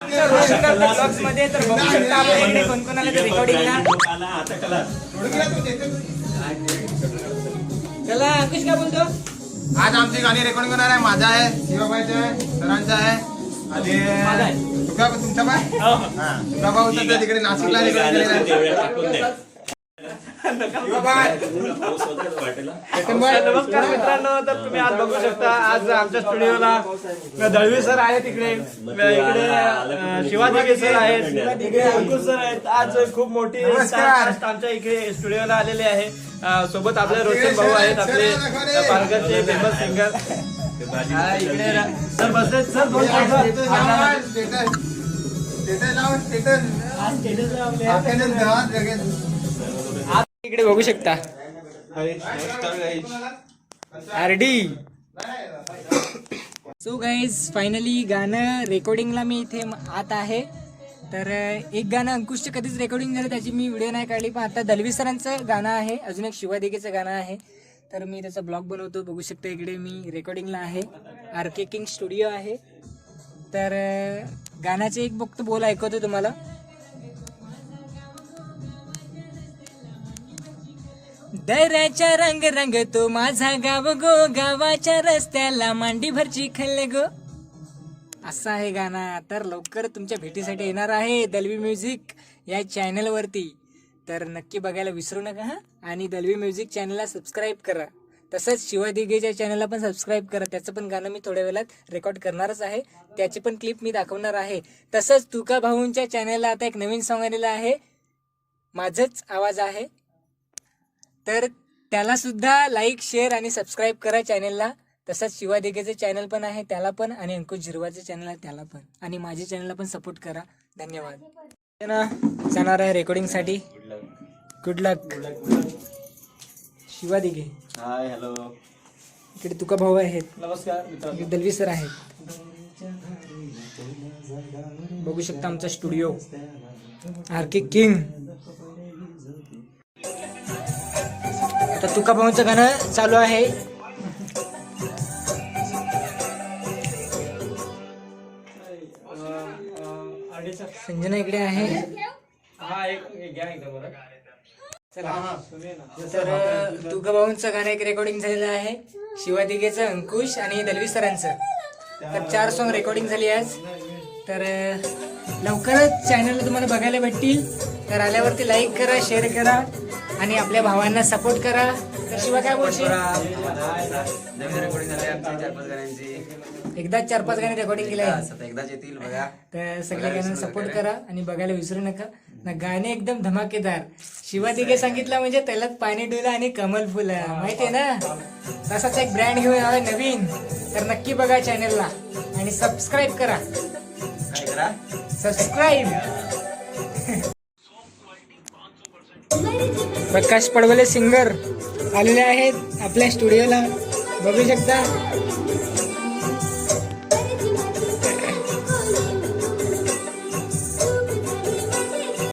मध्ये तर बघू शकता रेकॉर्डिंगला चला अंकुश काय बोलतो. आज आमची गाणी रेकॉर्डिंग होणार आहे. माझा आहे शिवाबाईचं आहे सरांचा आहे माझा आहे. आणि तुका तुमचा पण? हा. तुका भाऊ तिकडे नाशिकला रेकॉर्डिंग केलेला आहे शिवाबाई चेतन भाई नमस्कार. मित्रांनो तर तुम्ही आज बघू शकता आज आमच्या स्टुडिओला दळवी सर आहेत इकडे. इकडे शिवाजी सर आहेत. अंकुश सर आहेत. आज खूप मोठी आमच्या इकडे स्टुडिओला आलेले आहे. सोबत आपले रोशन भाऊ आहेत आपले पालघरचे फेमस सिंगर इकडे सर बसले सर दोन स्टेटस इकडे बघू शकता. R D so guys finally गाणं रेकॉर्डिंगला मी इथे आत आहे. तर एक गाणं अंकुशचं कधीच रेकॉर्डिंग झालं त्याची मी व्हिडिओ नाही काढली पण आता दलवी सरांचं गाणं आहे. अजून एक शिवादिगेचं गाणं आहे. तर मी त्याचा ब्लॉग बनवतो बघू शकता इकडे मी रेकॉर्डिंगला आहे. आर के किंग स्टुडिओ आहे. तर गाण्याचे एक फक्त बोल ऐकवतो तुम्हाला. दऱ्याच्या रंग रंग तो माझा गाव गो गावाच्या रस्त्याला मांडी भरची खल्ले गो. असं आहे गाणं. तर लवकर तुमच्या भेटीसाठी येणार आहे दलवी म्युझिक या चॅनल वरती. तर नक्की बघायला विसरू नका हा? आणि दलवी म्युझिक चॅनलला सबस्क्राईब करा. तसंच शिवादिगेच्या चॅनलला पण सबस्क्राईब करा त्याचं पण गाणं मी थोड्या वेळात रेकॉर्ड करणारच आहे. त्याची पण क्लिप मी दाखवणार आहे. तसंच तुका भाऊंच्या चॅनलला आता एक नवीन सॉंग आलेलं आहे. माझंच आवाज आहे. तर त्याला सुद्धा लाईक शेअर आणि सबस्क्राईब करा चॅनलला तसंच शिवा दिघेचं चॅनल पण आहे त्याला पण आणि अंकुश झिरवाचं चॅनल आहे त्याला पण. आणि माझ्या चॅनलला पण सपोर्ट करा. धन्यवाद. ना जाणार आहे रेकॉर्डिंगसाठी good luck Shiva Dighe. Hi hello इकडे तुका भाऊ आहेत. नमस्कार दलवी सर आहेत. बघू शकता आमचा स्टुडिओ आर के किंग. आता तुका भाऊचं गाणं चालू आहे. संजना इकडे आहे. चला. तर तुका भाऊंचं गाणं एक रेकॉर्डिंग झालेलं आहे. शिवादिगेचं अंकुश आणि दलवी सरांचं. तर चार सॉंग रेकॉर्डिंग झाली आज. तर लवकरच चॅनल तुम्हाला बघायला भेटतील. तर आल्यावरती लाईक करा शेअर करा. आणि आपल्या भावांना सपोर्ट करा. तर शिवा काय बोलशील? आमची चार पाच गाणी रेकॉर्डिंग केली आहे. एकदाच येतील बघा. तर सगळ्या गाण्यांना सपोर्ट करा आणि बघायला विसरू नका. ना गाणे एकदम धमाकेदार. शिवा दिघे सांगितलं म्हणजे त्यालाच पाणी डुला आणि कमल फुल. माहितीये ना? तसाच एक ब्रँड घेऊन आला नवीन. तर नक्की बघा चॅनलला आणि सबस्क्राईब करा. सबस्क्राईब प्रकाश पडवले सिंगर आलेले आहेत आपल्या स्टुडिओला. बघू शकता.